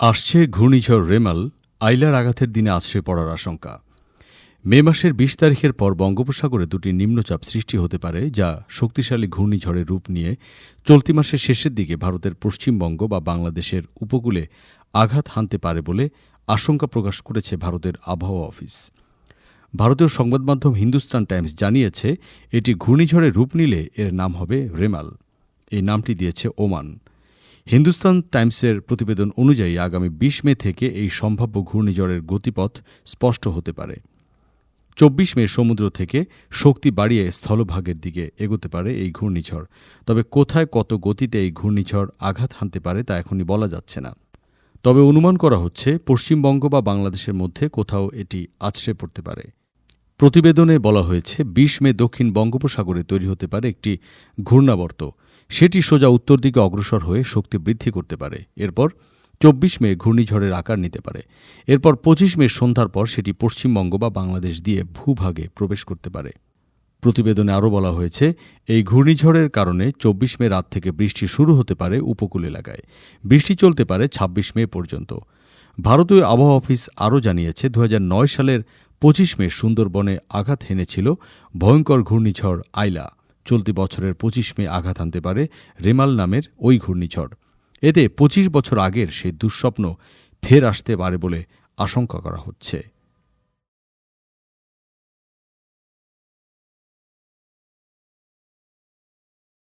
আসছে ঘূর্ণিঝড় রেমাল, আইলার আঘাতের দিনে আছড়ে পড়ার আশঙ্কা। মে মাসের বিশ তারিখের পর বঙ্গোপসাগরে দুটি নিম্নচাপ সৃষ্টি হতে পারে, যা শক্তিশালী ঘূর্ণিঝড়ের রূপ নিয়ে চলতি মাসের শেষের দিকে ভারতের পশ্চিমবঙ্গ বা বাংলাদেশের উপকূলে আঘাত হানতে পারে বলে আশঙ্কা প্রকাশ করেছে ভারতের আবহাওয়া অফিস। ভারতীয় সংবাদ মাধ্যম হিন্দুস্তান টাইমস জানিয়েছে, এটি ঘূর্ণিঝড়ের রূপ নিলে এর নাম হবে রেমাল। এই নামটি দিয়েছে ওমান। হিন্দুস্তান টাইমসের প্রতিবেদন অনুযায়ী আগামী বিশ মে থেকে এই সম্ভাব্য ঘূর্ণিঝড়ের গতিপথ স্পষ্ট হতে পারে। চব্বিশ মে সমুদ্র থেকে শক্তি বাড়িয়ে স্থলভাগের দিকে এগোতে পারে এই ঘূর্ণিঝড়। তবে কোথায় কত গতিতে এই ঘূর্ণিঝড় আঘাত হানতে পারে তা এখনই বলা যাচ্ছে না। তবে অনুমান করা হচ্ছে, পশ্চিমবঙ্গ বা বাংলাদেশের মধ্যে কোথাও এটি আছড়ে পড়তে পারে। প্রতিবেদনে বলা হয়েছে, বিশ মে দক্ষিণ বঙ্গোপসাগরে তৈরি হতে পারে একটি ঘূর্ণাবর্ত। সেটি সোজা উত্তর দিকে অগ্রসর হয়ে শক্তি বৃদ্ধি করতে পারে। এরপর চব্বিশ মে ঘূর্ণিঝড়ের আকার নিতে পারে। এরপর পঁচিশ মে সন্ধ্যার পর সেটি পশ্চিমবঙ্গ বা বাংলাদেশ দিয়ে ভূভাগে প্রবেশ করতে পারে। প্রতিবেদনে আরও বলা হয়েছে, এই ঘূর্ণিঝড়ের কারণে চব্বিশ মে রাত থেকে বৃষ্টি শুরু হতে পারে উপকূল এলাকায়। বৃষ্টি চলতে পারে ছাব্বিশ মে পর্যন্ত। ভারতীয় আবহাওয়া অফিস আরও জানিয়েছে দু হাজার নয় সালের পঁচিশ মে সুন্দরবনে আঘাত হেনেছিল ভয়ঙ্কর ঘূর্ণিঝড় আইলা। চলতি বছরের পঁচিশ মে আঘাত আনতে পারে রেমাল নামের ওই ঘূর্ণিঝড়। এতে পঁচিশ বছর আগের সেই দুঃস্বপ্ন ফের আসতে পারে বলে আশঙ্কা করা হচ্ছে।